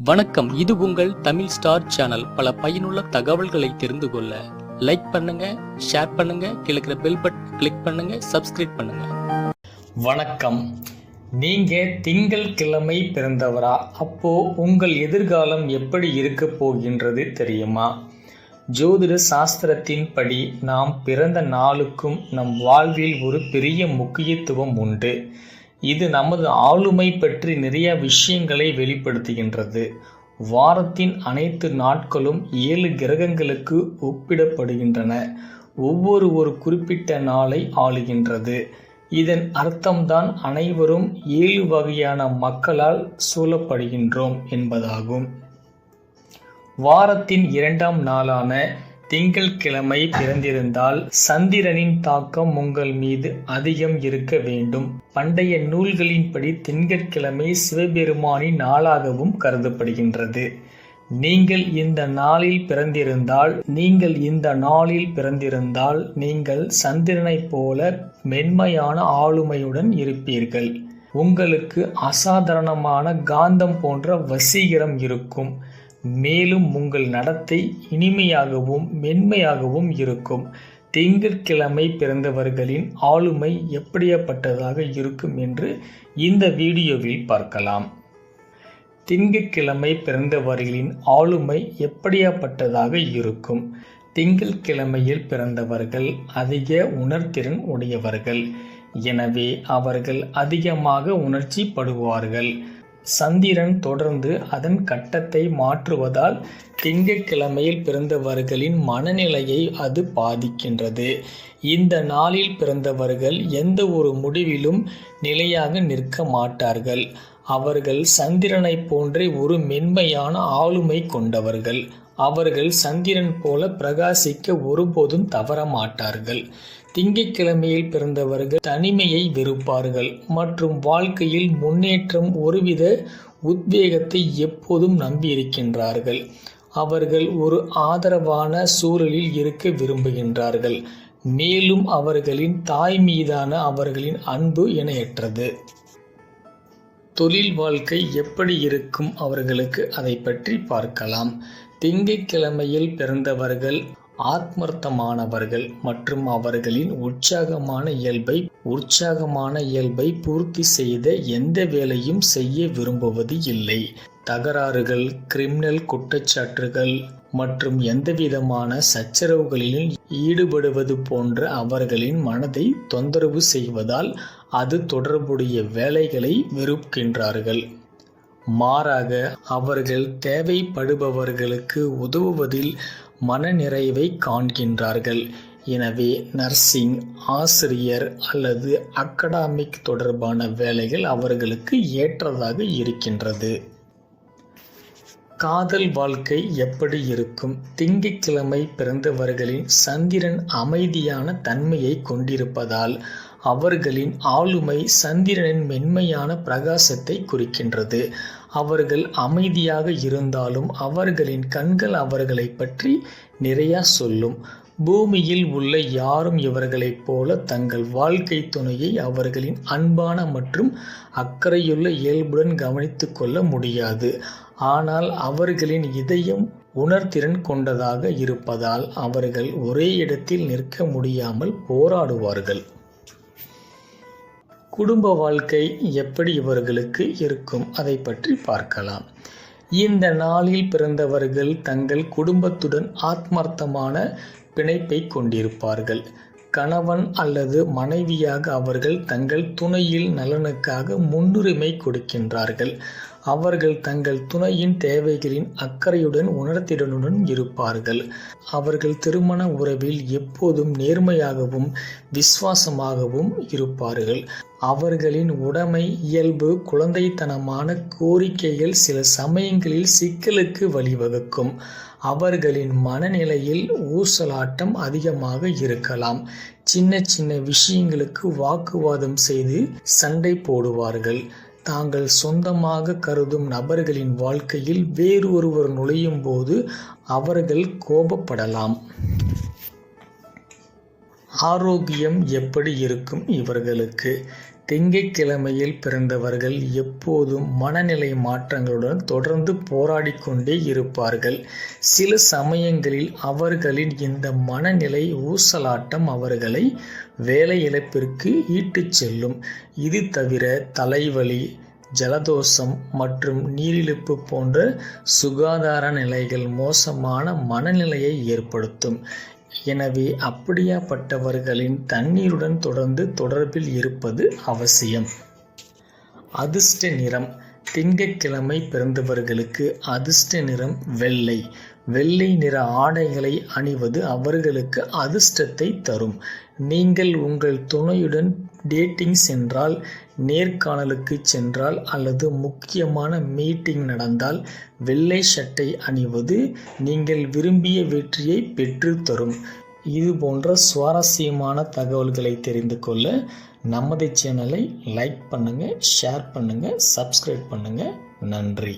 வணக்கம். இது உங்கள் தமிழ் ஸ்டார் சேனல். பல பயனுள்ள தகவல்களை தெரிந்து கொள்ள லைக் பண்ணுங்க ஷேர் பண்ணுங்க கிழக்கிற பெல் பட்டன் கிளிக் பண்ணுங்க சப்ஸ்கிரைப் பண்ணுங்க. வணக்கம். நீங்க திங்கள் கிழமை பிறந்தவரா? அப்போ உங்கள் எதிர்காலம் எப்படி இருக்க போகின்றது தெரியுமா? ஜோதிட சாஸ்திரத்தின்படி நாம் பிறந்த நாளுக்கும் நம் வாழ்வில் ஒரு பெரிய முக்கியத்துவம் உண்டு. இது நமது ஆளுமை பற்றி நிறைய விஷயங்களை வெளிப்படுத்துகின்றது. வாரத்தின் அனைத்து நாட்களும் ஏழு கிரகங்களுக்கு ஒப்பிடப்படுகின்றன. ஒவ்வொரு ஒரு குறிப்பிட்ட நாளை ஆளுகின்றது. இதன் அர்த்தம்தான் அனைவரும் ஏழு வகையான மக்களால் சூழப்படுகின்றோம் என்பதாகும். வாரத்தின் இரண்டாம் நாளான திங்கள்கிழமை பிறந்திருந்தால் சந்திரனின் தாக்கம் உங்கள் மீது அதிகம் இருக்க வேண்டும். பண்டைய நூல்களின்படி திங்கட்கிழமை சிவபெருமானின் நாளாகவும் கருதப்படுகின்றது. நீங்கள் இந்த நாளில் பிறந்திருந்தால் நீங்கள் இந்த நாளில் பிறந்திருந்தால் நீங்கள் சந்திரனைப் போல மென்மையான ஆளுமையுடன் இருப்பீர்கள். உங்களுக்கு அசாதாரணமான காந்தம் போன்ற வசீகரம் இருக்கும். மேலும் உங்கள் நடத்தை இனிமையாகவும் மென்மையாகவும் இருக்கும். திங்கட்கிழமை பிறந்தவர்களின் ஆளுமை எப்படியாப்பட்டதாக இருக்கும் என்று இந்த வீடியோவில் பார்க்கலாம். திங்கட்கிழமை பிறந்தவர்களின் ஆளுமை எப்படியாப்பட்டதாக இருக்கும்? திங்கட்கிழமையில் பிறந்தவர்கள் அதிக உணர்திறன் உடையவர்கள். எனவே அவர்கள் அதிகமாக உணர்ச்சிப்படுவார்கள். சந்திரன் தொடர்ந்து அதன் கட்டத்தை மாற்றுவதால் திங்கட்கிழமையில் பிறந்தவர்களின் மனநிலையை அது பாதிக்கின்றது. இந்த நாளில் பிறந்தவர்கள் எந்த ஒரு முடிவிலும் நிலையாக நிற்க மாட்டார்கள். அவர்கள் சந்திரனைப் போன்றே ஒரு மென்மையான ஆளுமை கொண்டவர்கள். அவர்கள் சந்திரன் போல பிரகாசிக்க ஒருபோதும் தவற மாட்டார்கள் திங்கட்கிழமையில் பிறந்தவர்கள் தனிமையை வெறுப்பார்கள். மற்றும் வாழ்க்கையில் முன்னேற்றம் ஒருவித உத்வேகத்தை எப்போதும் நம்பியிருக்கின்றார்கள். அவர்கள் ஒரு ஆதரவான சூழலில் இருக்க விரும்புகின்றார்கள். மேலும் அவர்களின் தாய் மீதான அவர்களின் அன்பு இணையற்றது தொழில் வாழ்க்கை எப்படி இருக்கும் அவர்களுக்கு அதை பற்றி பார்க்கலாம். திங்கட்கிழமையில் பிறந்தவர்கள் ஆத்மர்த்தமானவர்கள் மற்றும் அவர்களின் உற்சாகமான இயல்பை உற்சாகமான இயல்பை பூர்த்தி செய்த எந்த வேலையும் செய்ய விரும்புவது இல்லை. தகராறுகள் கிரிமினல் குற்றச்சாட்டுகள் மற்றும் எந்தவிதமான சச்சரவுகளிலும் ஈடுபடுவது போன்ற அவர்களின் மனதை தொந்தரவு செய்வதால் அது தொடர்புடைய வேலைகளை வெறுக்கின்றார்கள். மாறாக அவர்கள் தேவைப்படுபவர்களுக்கு உதவுவதில் மனநிறைவை காண்கின்றார்கள். எனவே நர்சிங் ஆசிரியர் அல்லது அகடாமிக் தொடர்பான வேலைகள் அவர்களுக்கு ஏற்றதாக இருக்கின்றது. காதல் வாழ்க்கை எப்படி இருக்கும்? திங்கட்கிழமை பிறந்தவர்களின் சந்திரன் அமைதியான தன்மையை கொண்டிருப்பதால் அவர்களின் ஆளுமை சந்திரனின் மென்மையான பிரகாசத்தை குறிக்கின்றது. அவர்கள் அமைதியாக இருந்தாலும் அவர்களின் கண்கள் அவர்களை பற்றி நிறையா சொல்லும். பூமியில் உள்ள யாரும் இவர்களைப் போல தங்கள் வாழ்க்கை துணையை அவர்களின் அன்பான மற்றும் அக்கறையுள்ள இயல்புடன் கவனித்து கொள்ள முடியாது. ஆனால் அவர்களின் இதயம் உணர்திறன் கொண்டதாக இருப்பதால் அவர்கள் ஒரே இடத்தில் நிற்க முடியாமல் போராடுவார்கள். குடும்ப வாழ்க்கை எப்படி இவர்களுக்கு இருக்கும்? அதை பற்றி பார்க்கலாம். இந்த நாளில் பிறந்தவர்கள் தங்கள் குடும்பத்துடன் ஆத்மார்த்தமான பிணைப்பை கொண்டிருப்பார்கள். கணவன் அல்லது மனைவியாக அவர்கள் தங்கள் துணையில் நலனுக்காக முன்னுரிமை கொடுக்கின்றார்கள். அவர்கள் தங்கள் துணையின் தேவைகளின் அக்கறையுடன் உணர்த்திடனுடன் இருப்பார்கள். அவர்கள் திருமண உறவில் எப்போதும் நேர்மையாகவும் விசுவாசமாகவும் இருப்பார்கள். அவர்களின் உடைமை இயல்பு குழந்தைத்தனமான கோரிக்கைகள் சில சமயங்களில் சிக்கலுக்கு வழிவகுக்கும். அவர்களின் மனநிலையில் ஊசலாட்டம் அதிகமாக இருக்கலாம். சின்ன சின்ன விஷயங்களுக்கு வாக்குவாதம் செய்து சண்டை போடுவார்கள். தாங்கள் சொந்தமாக கருதும் நபர்களின் வாழ்க்கையில் வேறு ஒருவர் நுழையும் போது அவர்கள் கோபப்படலாம். ஆரோக்கியம் எப்படி இருக்கும் இவர்களுக்கு? திங்கட்கிழமையில் பிறந்தவர்கள் எப்போதும் மனநிலை மாற்றங்களுடன் தொடர்ந்து போராடி கொண்டே இருப்பார்கள். சில சமயங்களில் அவர்களின் இந்த மனநிலை ஊசலாட்டம் அவர்களை வேலை இழப்பிற்கு ஈட்டுச் செல்லும். இது தவிர தலைவலி ஜலதோஷம் மற்றும் நீரிழிப்பு போன்ற சுகாதார நிலைகள் மோசமான மனநிலையை ஏற்படுத்தும். எனவே அப்படியாப்பட்டவர்களின் தண்ணீருடன் தொடர்ந்து தொடர்பில் இருப்பது அவசியம். அதிர்ஷ்ட நிறம் திங்கட்கிழமை பிறந்தவர்களுக்கு அதிர்ஷ்ட நிறம் வெள்ளை. வெள்ளை நிற ஆடைகளை அணிவது அவர்களுக்கு அதிர்ஷ்டத்தை தரும். நீங்கள் உங்கள் துணையுடன் டேட்டிங் சென்றால் நேர்காணலுக்கு சென்றால் அல்லது முக்கியமான மீட்டிங் நடந்தால் வெள்ளை சட்டை அணிவது நீங்கள் விரும்பிய வெற்றியை பெற்று தரும். இது போன்ற சுவாரஸ்யமான தகவல்களை தெரிந்து கொள்ள நமது சேனலை லைக் பண்ணுங்கள் ஷேர் பண்ணுங்கள் சப்ஸ்கிரைப் பண்ணுங்கள் நன்றி.